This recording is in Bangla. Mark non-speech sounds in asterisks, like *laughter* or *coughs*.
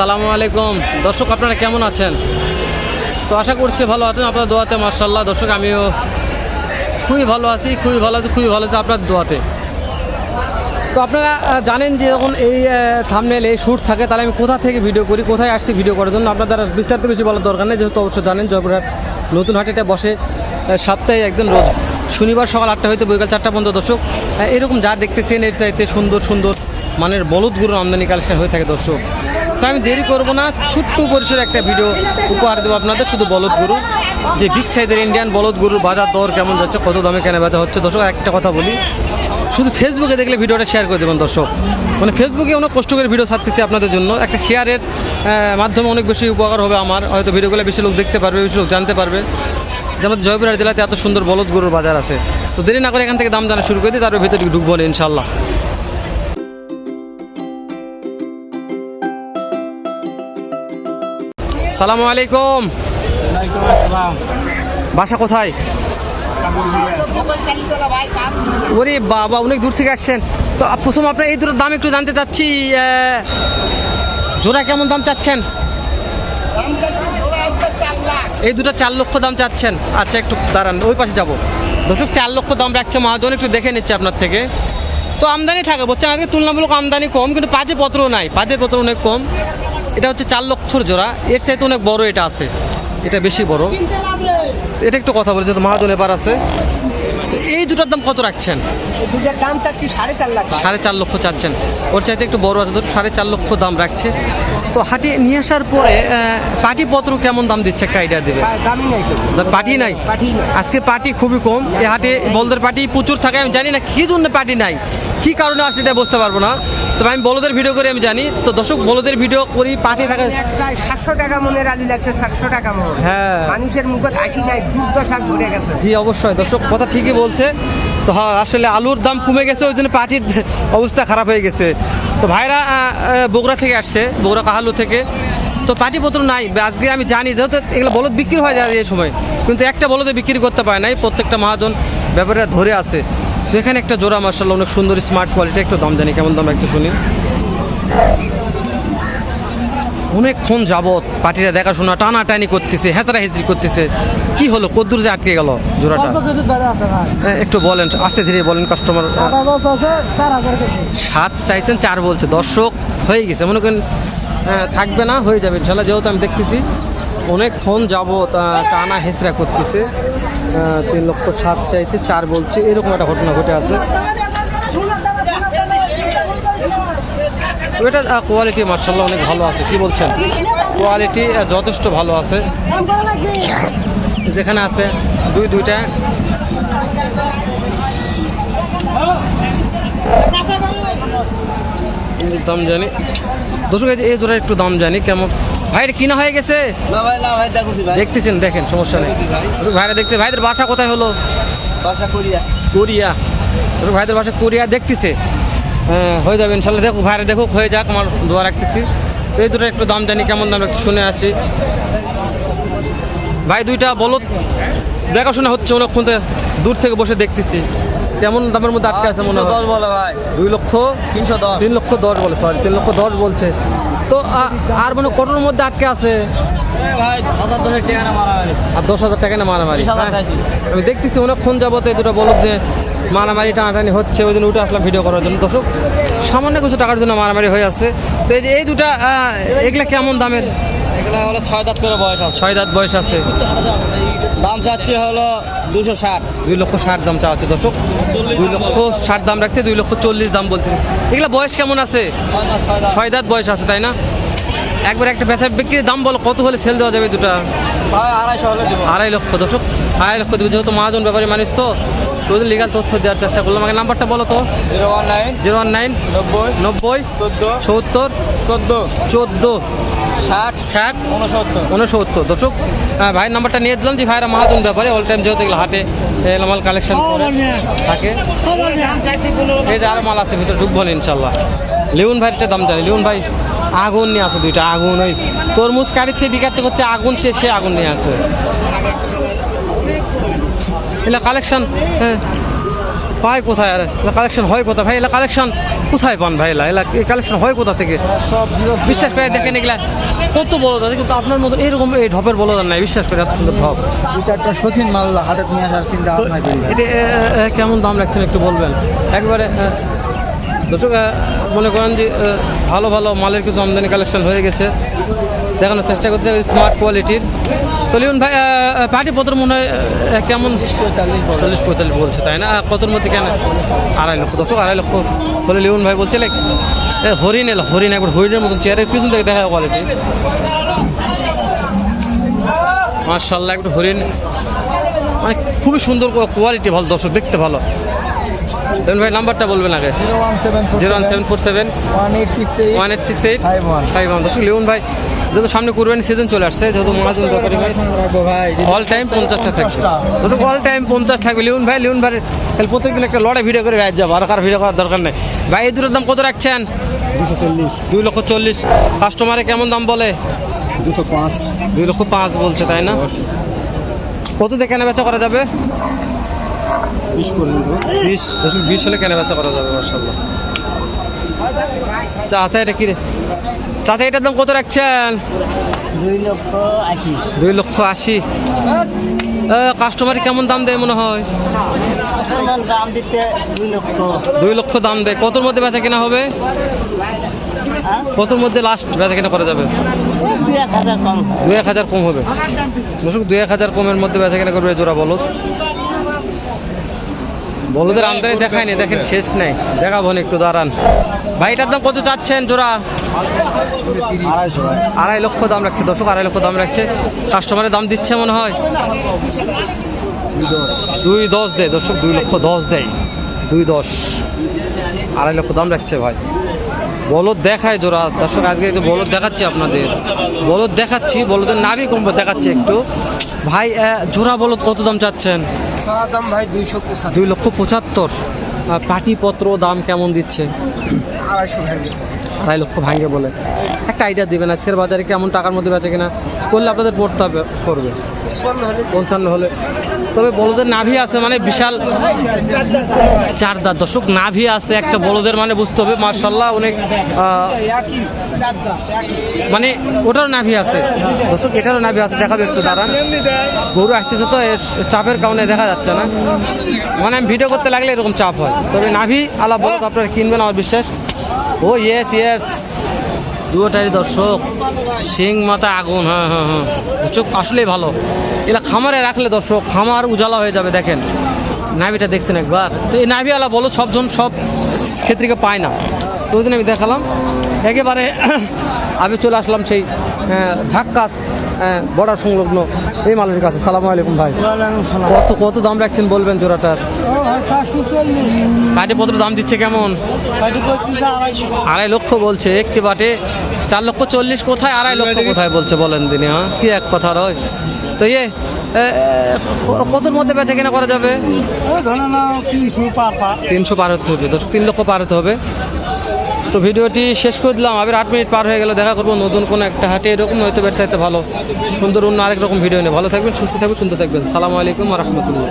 সালামু আলাইকুম। দর্শক, আপনারা কেমন আছেন? তো আশা করছি ভালো আছেন আপনার দোয়াতে মার্শাল্লাহ দর্শক, আমিও খুবই ভালো আছি, খুবই ভালো আছি, খুবই ভালো আছি আপনার দোয়াতে। তো আপনারা জানেন যে যখন এই থামনেল এই শ্যুট থাকে, তাহলে আমি কোথা থেকে ভিডিও করি, কোথায় আসছি ভিডিও করার জন্য আপনাদের আর বিস্তারিত বেশি বলার দরকার নেই। যেহেতু অবশ্যই জানেন, জয়পুরহাট, নতুন হাটেটা বসে সপ্তাহে একদিন রোজ শনিবার সকাল আটটা হইতে বৈকাল চারটা পর্যন্ত দর্শক এরকম যা দেখতেছেন, এর চাইতে সুন্দর সুন্দর মানের বলদ গরুর আমদানি কালেকশন হয়ে থাকে দর্শক। তো আমি দেরি করব না, ছোট্ট পরিসরে একটা ভিডিও উপহার দেবো আপনাদের, শুধু বলদ গরু। যে বিগ সাইজের ইন্ডিয়ান বলদ গরুর বাজার দর কেমন যাচ্ছে, কত দামে কেনা বেচা হচ্ছে, দর্শক, একটা কথা বলি। শুধু ফেসবুকে দেখলে ভিডিওটা শেয়ার করে দেবেন, দর্শক। মানে ফেসবুকে অনেক কষ্ট করে ভিডিও ছাড়তেছি আপনাদের জন্য। একটা শেয়ারের মাধ্যমে অনেক বেশি উপকার হবে আমার। হয়তো ভিডিওগুলো বেশি লোক দেখতে পারবে, বেশি লোক জানতে পারবে। যেমন জয়পুরহাট জেলাতে এত সুন্দর বলদ গরুর বাজার আছে। তো দেরি না করে এখান থেকে দাম জানা শুরু করে দিই তারপর ভেতরে ঢুকবো না ইনশাল্লাহ সালামু আলাইকুম। বাসা কোথায়? ওরে বাবা অনেক দূর থেকে আসছেন। তো প্রথম আপনার এই দুটোর দাম একটু জানতে চাচ্ছি জোড়া কেমন দাম চাচ্ছেন? এই দুটো চার লক্ষ দাম চাচ্ছেন। আচ্ছা একটু দাঁড়ান ওই পাশে যাব। দর্শক চার লক্ষ দাম রাখছে মহাজন একটু দেখে নিচ্ছে আপনার থেকে। তো আমদানি থাকে বলছে আজকে তুলনামূলক আমদানি কম কিন্তু পাঁচে পত্র নাই পাঁচের পত্র অনেক কম। এটা হচ্ছে চার লক্ষর জোড়া এর চাইতে অনেক বড় এটা আছে এটা বেশি বড়। এটা একটু কথা বলে যেহেতু মহাজন এবার আছে। তো এই দুটার দাম কত রাখছেন? দুটার দাম চাচ্ছি সাড়ে চার লাখ। সাড়ে চার লক্ষ চাচ্ছেন ওর চাইতে একটু বড় আছে তো সাড়ে চার লক্ষ দাম রাখছে। তো হাটে নিয়ে আসার পরে পাটি পত্র কেমন দাম দিচ্ছে? একটা আইডিয়া দেবে। দামি নাই তো। পার্টি নাই? পাটি নাই। আজকে পার্টি খুবই কম। এই হাটে বলদের পার্টি প্রচুর থাকে। আমি জানি না কি জন্য পার্টি নাই। কি কারণে আসে এটা বুঝতে পারব না। তবে আমি বলদের ভিডিও করি আমি জানি। তো দর্শক বলদের ভিডিও করি পার্টি থাকে সাতশো টাকা মনের আলু লাগছে সাতশো টাকা মন হ্যাঁ। মানুষের মুখত হাসি নাই দুর্দশা ঘুরে গেছে। জি অবশ্যই। দর্শক কথা ঠিকই বলছে। তো হ্যাঁ আসলে আলুর দাম কমে গেছে ওই জন্য পার্টির অবস্থা খারাপ হয়ে গেছে। তো ভাইরা বগুড়া থেকে আসছে, বগুড়া কাহালু থেকে। তো পাটিপত্র নাই, আজকে আমি জানি, যেহেতু এগুলো বলদ বিক্রি হয়ে যায় এই সময়, কিন্তু একটা বলদে বিক্রি করতে পারে নাই, প্রত্যেকটা মহাজন ব্যাপারটা ধরে আছে। তো এখানে একটা জোড়া মার্শাল অনেক সুন্দর স্মার্ট কোয়ালিটি একটু দাম জানি, কেমন দাম একটু শুনি। অনেকক্ষণ যাবত পাটিরা দেখাশোনা টানাটানি করতেছে হেতরা হেতরি করতেছে। কি হলো? কদ্দুর যে আটকে গেল জোড়াটা? হ্যাঁ, একটু বলেন আস্তে ধীরে বলেন কাস্টমার সাত চাইছেন চার বলছে। দর্শক হয়ে গেছে। মনে করেন থাকবে না হয়ে যাবে। ইনশাল্লাহ যেহেতু আমি দেখতেছি অনেকক্ষণ আহ, টানা হেসরা করতেছে। তিন লক্ষ সাত চাইছে চার বলছে। এরকম একটা ঘটনা ঘটে আছে। তো এটার কোয়ালিটি মার্শাল্লাহ অনেক ভালো আছে। কি বলছেন? কোয়ালিটি যথেষ্ট ভালো আছে। যেখানে আছে দুই দুইটা। দাম জানি। দর্শক এই জোড়ার একটু দাম জানি কেমন? ভাইয়ের কিনা হয়ে গেছে? দেখতেছেন? দেখেন সমস্যা নেই। ভাইরা দেখছে ভাইদের বাসা কোথায় হলো? বাসা করিয়া। কোরিয়া। ভাইদের বাসা কোরিয়া দেখতেছে। হ্যাঁ হয়ে যাবে ইনশাল্লাহ। দেখুক ভাইরে দেখুক হয়ে যাক আমার দোয়া রাখতেছি। এই দুটো একটু দাম জানি কেমন দাম একটু শুনে আসি। ভাই দুইটা বলো দেখাশোনা হচ্ছে অনেকক্ষণ দূর থেকে বসে দেখতেছি। কেমন দামের মধ্যে আটকে আছে মনে হয়? দশ বলে ভাই। দুই লক্ষ? তিনশো দশ। তিন লক্ষ দশ বলে সরি তিন লক্ষ দশ বলছে। তো আর মানে কটোর মধ্যে আটকে আছে। আর দশ হাজার টাকা না মারামারি হ্যাঁ। আমি দেখতেছি অনেকক্ষণ যাবত এই দুটো বলদ যে মারামারি টানাটানি হচ্ছে ওই জন্য উঠে আসলাম ভিডিও করার জন্য। দর্শক সামান্য কিছু টাকার জন্য মারামারি হয়ে আছে। তো এই যে এই দুটা এগুলা কেমন দামের? এগুলো হলো ছয় দাঁত করে বয়স আছে। ছয় দাঁত বয়স আছে। দাম চাচ্ছি হলো দুশো ষাট। দুই লক্ষ ষাট দাম চাওয়া হচ্ছে দর্শক দুই লক্ষ ষাট দাম রাখতে দুই লক্ষ চল্লিশ দাম বলতে এগুলা বয়স কেমন আছে? ছয় দাঁত বয়স আছে তাই না? একবার একটা ব্যথা বিক্রির দাম বলো কত হলে সেল দেওয়া যাবে দুটা? আড়াইশো হলে আড়াই লক্ষ দর্শক আড়াই লক্ষ দেবে যেহেতু মহাজন ব্যাপারী মানুষ তো। ওই লিগাল তথ্য দেওয়ার চেষ্টা করলাম। আমাকে নাম্বারটা বলো তো। Zero one nine zero one nine নব্বই নব্বই চোদ্দ সত্তর চোদ্দ চোদ্দ ষাট ষাট উনসত্তর উনসত্তর দর্শক হ্যাঁ ভাইয়ের নাম্বারটা নিয়ে দিলাম যে ভাইরা মহাজন ব্যাপারে অল টাইম যেহেতু এগুলো হাটে মাল কালেকশন করে থাকে। এই যে আরও মাল আছে ভিতরে ঢুকবো না ইনশাল্লাহ লিউন ভাইয়েরটা দাম জানি। লিউন ভাই আগুন নিয়ে আছে দুইটা আগুন ওই তরমুজ কাটিচ্ছে বিকাচ্ছে করছে আগুন সে সে আগুন নিয়ে আছে। এগুলো কালেকশন পায় কোথায় আর? কালেকশন হয় কোথায়? ভাই এলা কালেকশন কোথায় পান ভাই এলা? এলা এই কালেকশন হয় কোথা থেকে? সব বিশ্বাস করে দেখেন এগুলা কত বড় দাদা কিন্তু আপনার মতো এরকম এই ঢপের বড় দাম নাই বিশ্বাস করে এত সুন্দর ঢপ। দু চারটা শৌখিন মাল হাতে নিয়ে আসার চিন্তা এটা কেমন দাম রাখছেন একটু বলবেন? একবারে দর্শক মনে করেন যে ভালো ভালো মালের কিছু আমদানি কালেকশন হয়ে গেছে। দেখানোর চেষ্টা করতে হবে স্মার্ট কোয়ালিটির তো লিউন ভাই পাটি পত্র মনে হয় কেমন? চল্লিশ পঁয়তাল্লিশ বলছে তাই না? কতর মধ্যে কেন? আড়াই লক্ষ দর্শক আড়াই লক্ষ। হলে লিউন ভাই বলছে লাইক হরিণ এলো হরিণ একবার হরিণের মতন চেয়ারের পিছন থেকে দেখা কোয়ালিটি মার্শাল্লাহ একটু হরিণ। মানে খুবই সুন্দর কোয়ালিটি ভালো দর্শক দেখতে ভালো। ভাই নাম্বারটা বলবেন আগে। Zero one seven zero one seven four seven. One eight six eight one eight six eight. Five one. Five one. দর্শক লিউন ভাই যেহেতু সামনে কুরবানি সিজন চলে আসছে যেহেতু মহাজন ভাই ভাই। অল টাইম পঞ্চাশটা থাকবে। দর্শক অল টাইম পঞ্চাশ থাকবে লিউন ভাই লিউন ভাই তাহলে প্রত্যেকদিন একটা লড়ে ভিডিও করে ভাই যাব আর কার ভিডিও করার দরকার নেই। ভাই এই দুটোর দাম কত রাখছেন? দুই লক্ষ চল্লিশ। কাস্টমারে কেমন দাম বলে? দুশো পাঁচ। দুই লক্ষ পাঁচ বলছে তাই না? কত দিয়ে কেনা বেচা করা যাবে? বিশ পর্যন্ত। বিশ। বিশ হলে কেনা বেচা করা যাবে মার্শাল্লাহ চাচা এটা কি রে? চাচা এটার দাম কত রাখছেন? দুই লক্ষ আশি। দুই লক্ষ আশি। কাস্টমার কেমন দাম দেয় মনে হয়? দাম দিতে দুই লক্ষ। দুই লক্ষ দাম দেয়। কতর মধ্যে বেচা কেনা হবে? কতর মধ্যে লাস্ট বেচা কেনা করা যাবে? দুই এক হাজার কম। হবে। দর্শক দুই এক হাজার কমের মধ্যে বেচা কেনা করবে জোড়া বলদ। বলদের আমদানি দেখায়নি দেখেন শেষ নাই। দেখাবো একটু দাঁড়ান। ভাই এটার দাম কত চাচ্ছেন জোড়া? আড়াই লক্ষ দাম রাখছে দর্শক আড়াই লক্ষ দাম রাখছে। কাস্টমারের দাম দিচ্ছে মনে হয়? দুই দশ দেয় দর্শক দুই লক্ষ দশ দেয়। দুই দশ। আড়াই লক্ষ দাম রাখছে ভাই। বলদ দেখায় জোড়া। দর্শক আজকে যে বলদ দেখাচ্ছি আপনাদের। বলদ দেখাচ্ছি বলদের নাভি কমবে দেখাচ্ছি একটু। ভাই জোড়া বলদ কত দাম চাচ্ছেন? দাম ভাই দুইশো দুই লক্ষ পঁচাত্তর। পাটিপত্র দাম কেমন দিচ্ছে? আড়াইশো ভাঙ্গে। আড়াই লক্ষ ভাঙ্গে বলে। একটা আইডিয়া দেবেন আজকের বাজারে কেমন টাকার মধ্যে বেচে কিনা? করলে আপনাদের পড়তে হবে করবে পঞ্চান্ন হলে। তবে বলদের নাভি আছে মানে বিশাল চার দাঁত দর্শক নাভি আছে একটা বলদের মানে বুঝতে হবে মার্শাল্লাহ অনেক মানে ওটারও নাভি আছে। দর্শক এটারও নাভি আছে দেখাবে একটু দাঁড়ান। গরু আসতেছে তো চাপের কারণে দেখা যাচ্ছে না। মানে আমি ভিডিও করতে লাগলে এরকম চাপ হয়। তবে নাভি আলা বলদ আপনারা কিনবেন আমার বিশ্বাস। ও ইয়েস ইয়েস দুটারই দর্শক। সিং মাথা আগুন হ্যাঁ হ্যাঁ হ্যাঁ। চোখ আসলেই ভালো। এটা খামারে রাখলে দর্শক খামার উজালা হয়ে যাবে দেখেন। নাভিটা দেখছেন একবার। তো এই নাভিওয়ালা বলো সবজন সব ক্ষেত্রে পায় না। তো ওই আমি দেখালাম। একেবারে *coughs* আমি চলে আসলাম সেই আহ, ঝাক্কা বর্ডার সংলগ্ন এই মালের কাছে। সালাম আলাইকুম ভাই। কত কত দাম রাখছেন বলবেন জোড়াটার? কাঠে পত্র দাম দিচ্ছে কেমন? আড়াই লক্ষ বলছে, একটি বাটে। চার লক্ষ চল্লিশ কোথায়, আড়াই লক্ষ কোথায় বলছে বলেন দিনে হ্যাঁ? কি এক কথা রয়? তো ইয়ে কতর মধ্যে বেচা কেনা করা যাবে? তিনশো পার হতে হবে তিন লক্ষ পার হতে হবে। তো ভিডিওটি শেষ করে দিলাম। আবার আট মিনিট পার হয়ে গেল, দেখা করব নতুন কোনো একটা হাটে। এরকম হয়তো বেড়ে থাকতে ভালো। সুন্দর অন্য আরেক রকম ভিডিও নিয়ে। ভালো থাকবেন, সুস্থ থাকবেন, সুন্দর থাকবেন। সালামু আলাইকুম রহমতুল্লাহ।